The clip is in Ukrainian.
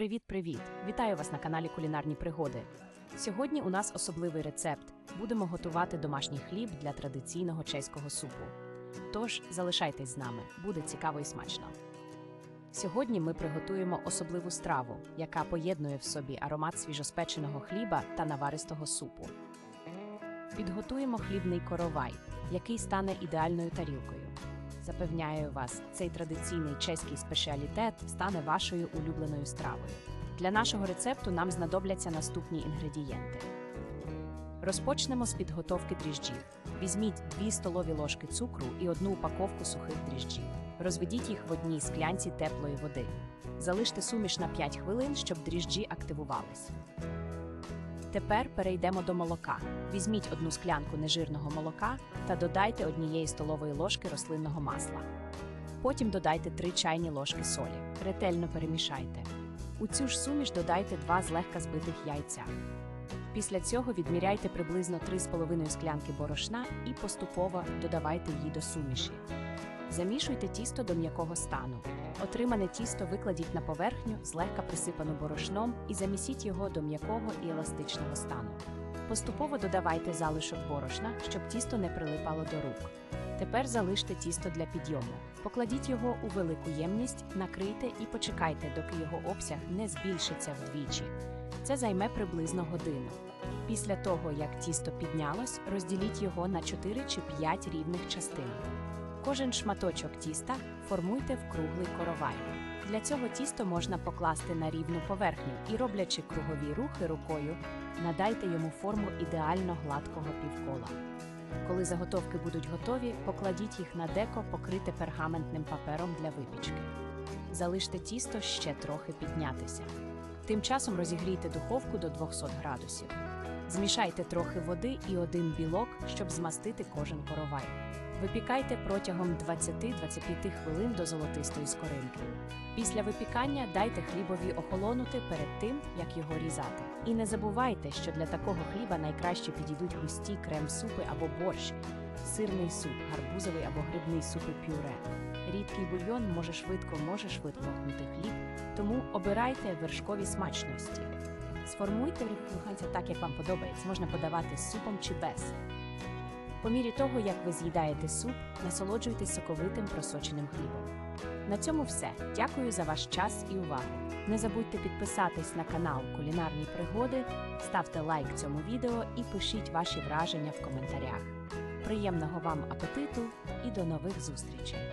Привіт-привіт! Вітаю вас на каналі Кулінарні Пригоди. Сьогодні у нас особливий рецепт. Будемо готувати домашній хліб для традиційного чеського супу. Тож залишайтесь з нами, буде цікаво і смачно. Сьогодні ми приготуємо особливу страву, яка поєднує в собі аромат свіжоспеченого хліба та наваристого супу. Підготуємо хлібний коровай, який стане ідеальною тарілкою. Запевняю вас, цей традиційний чеський спеціалітет стане вашою улюбленою стравою. Для нашого рецепту нам знадобляться наступні інгредієнти. Розпочнемо з підготовки дріжджів. Візьміть 2 столові ложки цукру і одну упаковку сухих дріжджів. Розведіть їх в одній склянці теплої води. Залиште суміш на 5 хвилин, щоб дріжджі активувались. Тепер перейдемо до молока. Візьміть одну склянку нежирного молока та додайте однієї столової ложки рослинного масла. Потім додайте 3 чайні ложки солі. Ретельно перемішайте. У цю ж суміш додайте 2 злегка збитих яйця. Після цього відміряйте приблизно 3,5 склянки борошна і поступово додавайте її до суміші. Замішуйте тісто до м'якого стану. Отримане тісто викладіть на поверхню, злегка присипану борошном, і замісіть його до м'якого і еластичного стану. Поступово додавайте залишок борошна, щоб тісто не прилипало до рук. Тепер залиште тісто для підйому. Покладіть його у велику ємність, накрийте і почекайте, доки його обсяг не збільшиться вдвічі. Це займе приблизно годину. Після того, як тісто піднялось, розділіть його на 4 чи 5 рівних частин. Кожен шматочок тіста формуйте в круглий коровай. Для цього тісто можна покласти на рівну поверхню і, роблячи кругові рухи рукою, надайте йому форму ідеально гладкого півкола. Коли заготовки будуть готові, покладіть їх на деко, покрите пергаментним папером для випічки. Залиште тісто ще трохи піднятися. Тим часом розігрійте духовку до 200 градусів. Змішайте трохи води і один білок, щоб змастити кожен коровай. Випікайте протягом 20-25 хвилин до золотистої скоринки. Після випікання дайте хлібові охолонути перед тим, як його різати. І не забувайте, що для такого хліба найкраще підійдуть густі крем-супи або борщ, сирний суп, гарбузовий або грибний супи пюре. Рідкий бульйон може швидко може швидко гнути хліб, тому обирайте вершкові смачності. Сформуйте руханця так, як вам подобається, можна подавати з супом чи без. По мірі того, як ви з'їдаєте суп, насолоджуйтесь соковитим просоченим хлібом. На цьому все. Дякую за ваш час і увагу. Не забудьте підписатись на канал Кулінарні Пригоди, ставте лайк цьому відео і пишіть ваші враження в коментарях. Приємного вам апетиту і до нових зустрічей!